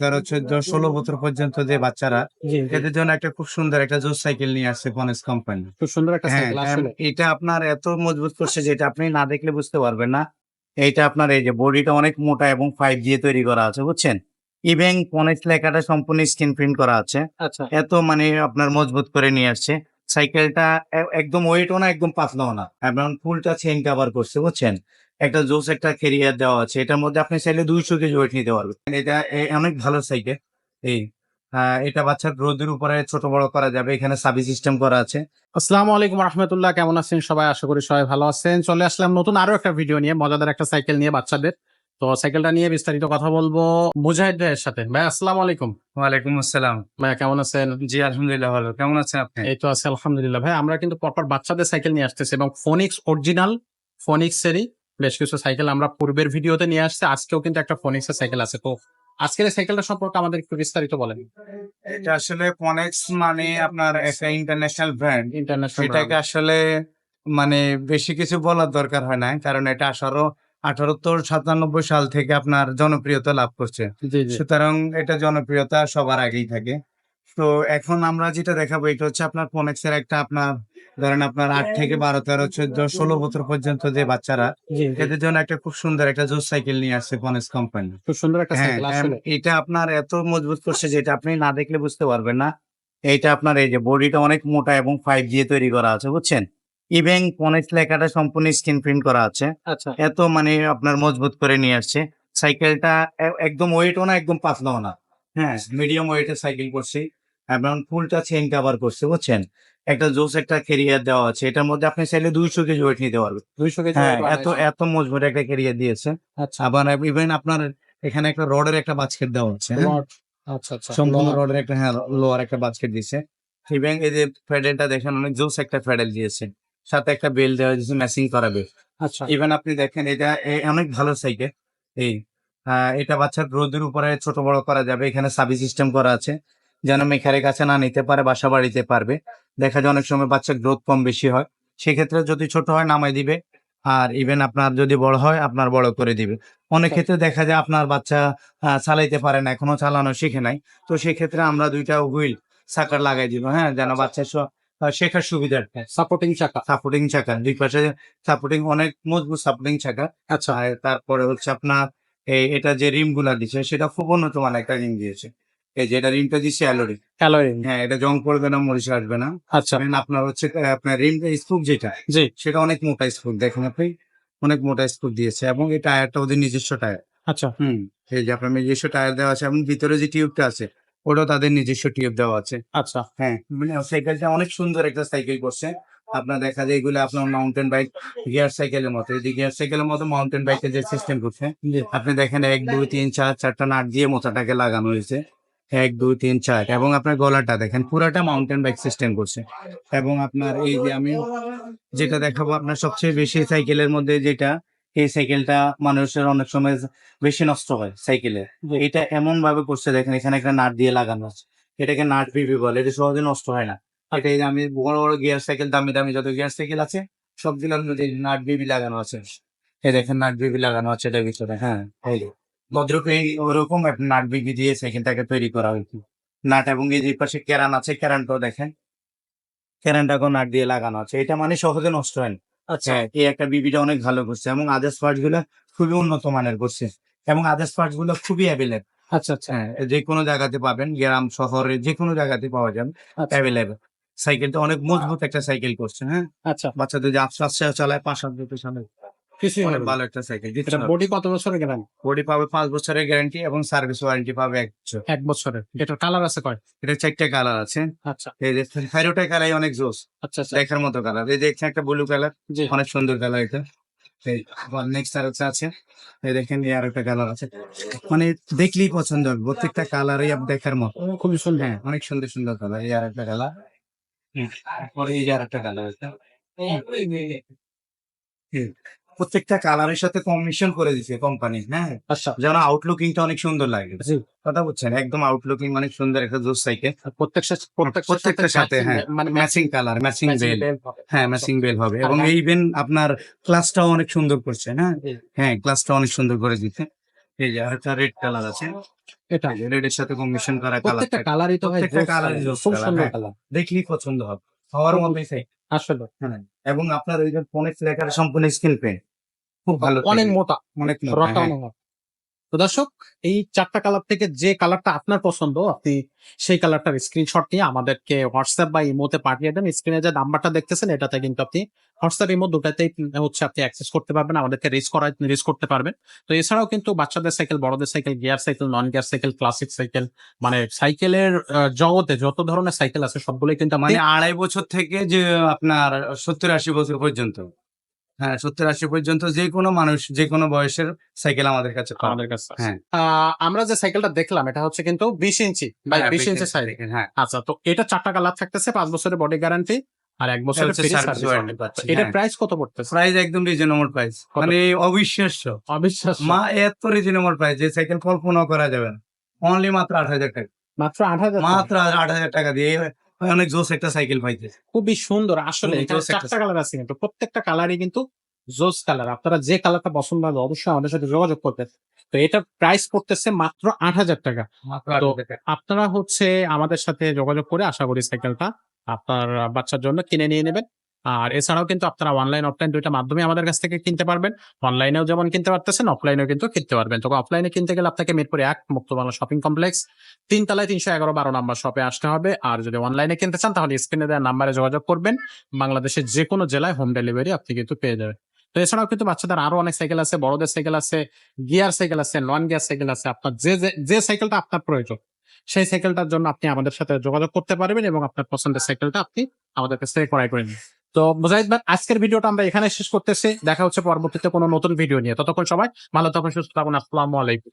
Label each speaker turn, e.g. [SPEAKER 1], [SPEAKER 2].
[SPEAKER 1] তেরো চোদ্দ ষোলো বছর পর্যন্ত যে বাচ্চারা। এদের জন্য একটা খুব সুন্দর একটা জোস সাইকেল নিয়ে আসছে ফনেস কোম্পানি
[SPEAKER 2] খুব সুন্দর একটা
[SPEAKER 1] হ্যাঁ
[SPEAKER 2] সাইকেল
[SPEAKER 1] এটা আপনার এত মজবুত করছে যেটা আপনি না দেখলে বুঝতে পারবেন না। এইটা আপনার এই যে বডিটা অনেক মোটা এবং ফাইভ দিয়ে তৈরি করা আছে বুঝছেন? ইভেন ফনেস লেখাটা সম্পূর্ণ স্ক্রিন প্রিন্ট করা আছে।
[SPEAKER 2] আচ্ছা।
[SPEAKER 1] এত মানে আপনার মজবুত করে নিয়ে আসছে। সাইকেলটা একদম ওয়েটও না একদম পাতলাও না। এবং ফুলটা চেন কাভার করছে বুঝছেন? একটা জোস একটা কেরিয়ার দেওয়া আছে। এটার মধ্যে আপনি চাইলে দুইশো কেজি ওয়েট নিতে পারবেন। এটা অনেক ভালো সাইকেল এই এটা বাচ্চার রোদের উপরে ছোট বড় করা যাবে। এখানে সাবি সিস্টেম করা আছে।
[SPEAKER 2] আসসালামু আলাইকুম রহমতুল্লাহ। কেমন আছেন সবাই? আশা করি সবাই ভালো আছেন। চলে আসলাম নতুন আরও একটা ভিডিও নিয়ে। মজাদার একটা সাইকেল নিয়ে বাচ্চাদের। তো সাইকেলটা নিয়ে বিস্তারিত কথা বলব মুজাহিদ ভাইয়ের সাথে। ভাই আসসালামু আলাইকুম।
[SPEAKER 1] ওয়ালাইকুম আসসালাম।
[SPEAKER 2] ভাই কেমন আছেন?
[SPEAKER 1] জি আলহামদুলিল্লাহ ভালো। কেমন আছেন আপনি?
[SPEAKER 2] এই তো আছে আলহামদুলিল্লাহ। ভাই আমরা কিন্তু পরপর বাচ্চাদের সাইকেল নিয়ে আসতেছি এবং ফোনিক্স অরিজিনাল ফোনিক্স এরই বেশ কিছু সাইকেল আমরা পূর্বের ভিডিওতে নিয়ে আসছি আজকেও কিন্তু একটা ফোনিক্স এর সাইকেল আছে। তো আজকের সাইকেলটা সম্পর্কে আমাদের একটু বিস্তারিত বলেন।
[SPEAKER 1] এটা আসলে কনেক্স মানে আপনার একটা ইন্টারন্যাশনাল ব্র্যান্ড
[SPEAKER 2] ইন্টারন্যাশনাল
[SPEAKER 1] এটাকে আসলে মানে বেশি কিছু বলার দরকার হয় না কারণ এটা আঠারো আঠারোত্তর সাতানব্বই সাল থেকে আপনার জনপ্রিয়তা লাভ করছে। সুতরাং এটা জনপ্রিয়তা সবার আগেই থাকে। তো এখন আমরা যেটা দেখাবো এটা হচ্ছে আপনার ফোনেক্স এর একটা আপনার ধরেন আপনার আট থেকে বারো তেরো চোদ্দ ষোলো বছর পর্যন্ত যে বাচ্চারা। এদের জন্য একটা খুব সুন্দর একটা জোস সাইকেল নিয়ে আসছে ফোনেক্স কোম্পানি
[SPEAKER 2] খুব সুন্দর একটা
[SPEAKER 1] হ্যাঁ এটা আপনার এত মজবুত করছে যেটা আপনি না দেখলে বুঝতে পারবেন না। এইটা আপনার এই যে বডিটা অনেক মোটা এবং ফাইভ দিয়ে তৈরি করা আছে বুঝছেন? ইভেন ফোনেক্স লেখাটা সম্পূর্ণ স্ক্রিন প্রিন্ট করা আছে।
[SPEAKER 2] আচ্ছা।
[SPEAKER 1] এত মানে আপনার মজবুত করে নিয়ে আসছে। সাইকেলটা একদম ওয়েটও না একদম পাতলাও না। হ্যাঁ মিডিয়াম ওয়েটের সাইকেল করছি। এবং ফুলটা চেন কাভার করছে বুঝছেন? একটা জোস একটা কেরিয়ার দেওয়া আছে। এটার মধ্যে আপনি চাইলে দুইশো কেজি ওয়েট নিতে পারবেন।
[SPEAKER 2] দুইশো কেজি
[SPEAKER 1] হ্যাঁ এত এত মজবুত একটা কেরিয়ার দিয়েছে।
[SPEAKER 2] আচ্ছা।
[SPEAKER 1] আবার ইভেন আপনার এখানে একটা রডের একটা বাস্কেট দেওয়া হচ্ছে হ্যাঁ?
[SPEAKER 2] আচ্ছা আচ্ছা
[SPEAKER 1] সম্পূর্ণ রডের একটা হ্যাঁ লোয়ার একটা বাস্কেট দিয়েছে। ইভেন এই যে প্যাডেলটা দেখেন অনেক জোস একটা প্যাডেল দিয়েছে। সাথে একটা বেল দেওয়া দিয়েছে ম্যাচিং করা বেল
[SPEAKER 2] আচ্ছা।
[SPEAKER 1] ইভেন আপনি দেখেন এটা অনেক ভালো সাইকেল এই এটা বাচ্চার রোদের উপরে ছোট বড় করা যাবে। এখানে সাবি সিস্টেম করা আছে। যেন মেখারের কাছে না নিতে পারে বাসা বাড়িতে পারবে। দেখা যায় অনেক সময় বাচ্চার গ্রোথ কম বেশি হয়। সেক্ষেত্রে যদি ছোট হয় নামাই দিবে। আর ইভেন আপনার যদি বড় হয় আপনার বড় করে দিবে। অনেক ক্ষেত্রে দেখা যায় আপনার বাচ্চা চালাইতে পারে না এখনও চালানো শিখে নাই। তো সেক্ষেত্রে আমরা দুইটা হুইল সাকার লাগাই দিব হ্যাঁ? যেন বাচ্চা স- শেখার সুবিধার্থে
[SPEAKER 2] সাপোর্টিং চাকা।
[SPEAKER 1] সাপোর্টিং চাকা। দুই পাশে সাপোর্টিং অনেক মজবুত সাপোর্টিং চাকা।
[SPEAKER 2] আচ্ছা।
[SPEAKER 1] তারপরে হচ্ছে আপনার এই এটা যে রিমগুলা দিচ্ছে সেটা খুব উন্নত মানের একটা রিম দিয়েছে। এই যে এটা রিমটা দিচ্ছে অ্যালোরি
[SPEAKER 2] ক্যালোরিং
[SPEAKER 1] হ্যাঁ এটা জং পড়বে না মরিচ আসবে না।
[SPEAKER 2] আচ্ছা।
[SPEAKER 1] আপনার হচ্ছে আপনার রিম স্পুক যেটা
[SPEAKER 2] জি।
[SPEAKER 1] সেটা অনেক মোটা স্পুক দেখেন আপনি অনেক মোটা স্পুক দিয়েছে এবং এই টায়ারটা ওদের নিজস্ব টায়ার।
[SPEAKER 2] আচ্ছা।
[SPEAKER 1] হুম এই যে আপনার নিজস্ব টায়ার দেওয়া আছে এবং ভিতরে যে টিউবটা আছে ওটাও তাদের নিজস্ব টিউব দেওয়া আছে।
[SPEAKER 2] আচ্ছা।
[SPEAKER 1] হ্যাঁ মানে সাইকেলটা অনেক সুন্দর একটা সাইকেল করছে। আপনার দেখা যায় এগুলো আপনার মাউন্টেন বাইক গিয়ার সাইকেলের মতো। এই যে গিয়ার সাইকেলের মতো মাউন্টেন বাইকের যে সিস্টেম করছে আপনি দেখেন এক দুই তিন চার চারটা নাট দিয়ে মোচাটাকে লাগানো হয়েছে। এক দুই তিন চার এবং আপনার গলাটা দেখেন পুরাটা মাউন্টেন বাইক সিস্টেম করছে। এবং আপনার এই যে আমি যেটা দেখাবো আপনার সবচেয়ে বেশি সাইকেলের মধ্যে যেটা এই সাইকেলটা মানুষের অনেক সময় বেশি নষ্ট হয় সাইকেলে। এটা এমন ভাবে করছে দেখেন এখানে একটা নাট দিয়ে লাগানো আছে। এটাকে নাট বিবি বলে এটা সহজে নষ্ট হয় না। এটা এই যে আমি বড় বড় গিয়ার সাইকেল দামি দামি যত গিয়ার সাইকেল আছে সবগুলোর মধ্যে নাট বিবি লাগানো আছে। এই দেখেন নাট বিবি লাগানো আছে এটার ভিতরে হ্যাঁ। ভদ্রক ওরকম একটা নাট বিবি দিয়ে সাইকেলটাকে তৈরি করা হয়েছে। নাট এবং এই যে পাশে ক্যারান আছে ক্যারানটাও দেখেন। ক্যারানটাকেও নাট দিয়ে লাগানো আছে। এটা মানে সহজে নষ্ট হয় না।
[SPEAKER 2] আচ্ছা।
[SPEAKER 1] হ্যাঁ এই একটা বিবিটা অনেক ভালো করছে এবং আদার্স পার্টসগুলো খুবই উন্নত মানের করছে এবং আদার্স পার্টসগুলো খুবই অ্যাভেলেবল
[SPEAKER 2] আচ্ছা আচ্ছা।
[SPEAKER 1] হ্যাঁ যে কোনো জায়গাতে পাবেন গ্রাম শহরে যে কোনো জায়গাতে পাওয়া যাবে
[SPEAKER 2] আচ্ছা।
[SPEAKER 1] অ্যাভেলেবল সাইকেলটা অনেক মজবুত একটা সাইকেল করছে হ্যাঁ।
[SPEAKER 2] আচ্ছা।
[SPEAKER 1] বাচ্চাদের যে আস্তে আস্তে চালায় পাঁচ সাত চালায়
[SPEAKER 2] কিছুই হবে
[SPEAKER 1] ভালো একটা সাইকেল
[SPEAKER 2] এটা বডি কত বছরের
[SPEAKER 1] বডি পাবে পাঁচ বছরের গ্যারান্টি এবং সার্ভিস ওয়ারেন্টি পাবে এক বছর।
[SPEAKER 2] এক বছরের। এটার কালার আছে কয়?
[SPEAKER 1] এটা চারটে কালার আছে।
[SPEAKER 2] আচ্ছা।
[SPEAKER 1] এই যে ফেরোটা কালার অনেক জোস।
[SPEAKER 2] আচ্ছা আচ্ছা।
[SPEAKER 1] দেখার মতো কালার এই যে একটা ব্লু কালার অনেক সুন্দর কালার এটা। নেক্সট আর আছে। এই দেখেন আর একটা কালার আছে। মানে দেখলেই পছন্দ হবে প্রত্যেকটা কালারই দেখার মতো।
[SPEAKER 2] খুবই সুন্দর।
[SPEAKER 1] হ্যাঁ অনেক সুন্দর সুন্দর কালার এই আর একটা কালার তারপরে এই আর একটা কালার আছে। প্রত্যেকটা কালারের সাথে কম্বিনেশন করে দিছে কোম্পানি হ্যাঁ?
[SPEAKER 2] আচ্ছা।
[SPEAKER 1] যেন আউটলুকিংটা অনেক সুন্দর লাগে। কথা বুঝছেন একদম আউটলুকিং অনেক সুন্দর একটা জোস সাইকেল
[SPEAKER 2] প্রত্যেকটা
[SPEAKER 1] প্রত্যেকটার সাথে হ্যাঁ।
[SPEAKER 2] মানে
[SPEAKER 1] ম্যাচিং কালার ম্যাচিং বেল হ্যাঁ ম্যাচিং বেল হবে। এবং এই ইভেন আপনার ক্লাসটাও অনেক সুন্দর করছে হ্যাঁ? হ্যাঁ ক্লাসটা অনেক সুন্দর করে দিচ্ছে এই যে আরেকটা রেড কালার আছে।
[SPEAKER 2] এটা।
[SPEAKER 1] রেড এর সাথে কম্বিনেশন করা কালার
[SPEAKER 2] প্রত্যেকটা কালারই তো ভাই
[SPEAKER 1] প্রত্যেকটা
[SPEAKER 2] জোস
[SPEAKER 1] colour ই
[SPEAKER 2] colour,
[SPEAKER 1] জোস
[SPEAKER 2] খুব সুন্দর
[SPEAKER 1] হ্যাঁ।
[SPEAKER 2] কালার
[SPEAKER 1] দেখলেই পছন্দ হবে। হওয়ার মতোই সাইকেল
[SPEAKER 2] আসলে।
[SPEAKER 1] হ্যাঁ। এবং আপনার ওই যে ফোনেক্স লেখার সম্পূর্ণ স্ক্রিন পেন খুব ভালো
[SPEAKER 2] অনেক মোটা
[SPEAKER 1] অনেক
[SPEAKER 2] রটা
[SPEAKER 1] হ্যাঁ।
[SPEAKER 2] তো দর্শক এই চারটা কালার থেকে যে কালারটা আপনার পছন্দ আপনি সেই কালারটার স্ক্রিনশট নিয়ে আমাদেরকে হোয়াটসঅ্যাপ বা ইমোতে পাঠিয়ে দেন। স্ক্রিনে যে নাম্বারটা দেখতেছেন এটাতে কিন্তু আপনি হোয়াটসঅ্যাপ ইমো দুটাতেই হচ্ছে আপনি অ্যাক্সেস করতে পারবেন আমাদেরকে রিচ করা রিচ করতে পারবেন। তো এছাড়াও কিন্তু বাচ্চাদের সাইকেল বড়দের cycle gear cycle non gear cycle classic cycle মানে সাইকেলের জগতে যত ধরনের সাইকেল আছে সবগুলোই কিন্তু
[SPEAKER 1] মানে
[SPEAKER 2] মানে
[SPEAKER 1] আড়াই বছর থেকে যে আপনার সত্তর আশি বছর পর্যন্ত। হ্যাঁ সত্তর আশি পর্যন্ত যে কোনো মানুষ যে কোনো বয়সের সাইকেল আমাদের কাছে
[SPEAKER 2] আমাদের কাছে
[SPEAKER 1] হ্যাঁ।
[SPEAKER 2] আহ, আমরা যে সাইকেলটা দেখলাম এটা হচ্ছে কিন্তু বিশ ইঞ্চি বা
[SPEAKER 1] হ্যাঁ,
[SPEAKER 2] বিশ ইঞ্চি সাইজ
[SPEAKER 1] হ্যাঁ।
[SPEAKER 2] আচ্ছা তো এটা চারটা কালার থাকতেছে পাঁচ বছরের বডি গ্যারান্টি আর এক
[SPEAKER 1] warranty। পাচ্ছি,
[SPEAKER 2] এটার
[SPEAKER 1] হ্যাঁ।
[SPEAKER 2] প্রাইস কত পড়তেছে?
[SPEAKER 1] প্রাইস একদম রিজনেবল প্রাইস মানে অবিশ্বাস্য।
[SPEAKER 2] অবিশ্বাস
[SPEAKER 1] মা এত রিজনেবল প্রাইস যে সাইকেল কল্পনা করা যাবে না। অনলি মাত্র আট হাজার টাকা।
[SPEAKER 2] মাত্র আট হাজার
[SPEAKER 1] মাত্র আট হাজার টাকা দিয়ে অনেক জোস একটা সাইকেল পাইতে।
[SPEAKER 2] খুবই সুন্দর আসলে চারটা কালার আছে কিন্তু প্রত্যেকটা কালারই কিন্তু জোস কালার আপনারা যে কালারটা পছন্দ হবে অবশ্যই আমাদের সাথে যোগাযোগ করবেন। তো এটা প্রাইস পড়তেছে মাত্র আট হাজার টাকা। তো-
[SPEAKER 1] 8,000 টাকা।
[SPEAKER 2] আপনারা হচ্ছে আমাদের সাথে যোগাযোগ করে আশা করি সাইকেলটা আপনার বাচ্চার জন্য কিনে নিয়ে নেবেন। আর এছাড়াও কিন্তু আপনারা অনলাইন অফলাইন দুইটা মাধ্যমে আমাদের কাছ থেকে কিনতে পারবেন। অনলাইনেও যেমন কিনতে পারতেছেন অফলাইনেও কিন্তু কিনতে পারবেন। তবে অফলাইনে কিনতে গেলে আপনাকে মিরপুরে এক মুক্তবাংলা শপিং কমপ্লেক্স তিন তলায় তিনশো এগারো বারো নাম্বার শপে আসতে হবে। আর যদি অনলাইনে কিনতে চান, তাহলে স্ক্রিনে দেওয়া নাম্বারে যোগাযোগ করবেন। বাংলাদেশের যে কোনো জেলায় হোম ডেলিভারি আপনি কিন্তু পেয়ে যাবেন। তো এছাড়াও কিন্তু বাচ্চাদের আরও অনেক সাইকেল আছে, বড়দের সাইকেল আছে গিয়ার সাইকেল আছে নন গিয়ার সাইকেল আছে। আপনার যে, যে- যে সাইকেলটা আপনার প্রয়োজন, সেই সাইকেলটার জন্য আপনি আমাদের সাথে যোগাযোগ করতে পারবেন এবং আপনার পছন্দের সাইকেলটা আপনি আমাদের কাছ থেকে ক্রয় করে নিন। তো মুজাহিদ ভাই, আজকের ভিডিওটা আমরা এখানে শেষ করতেছি। দেখা হচ্ছে পরবর্তীতে কোনো নতুন ভিডিও নিয়ে। ততক্ষণ সবাই ভালো থাকুন, সুস্থ থাকুন। আসসালামু আলাইকুম।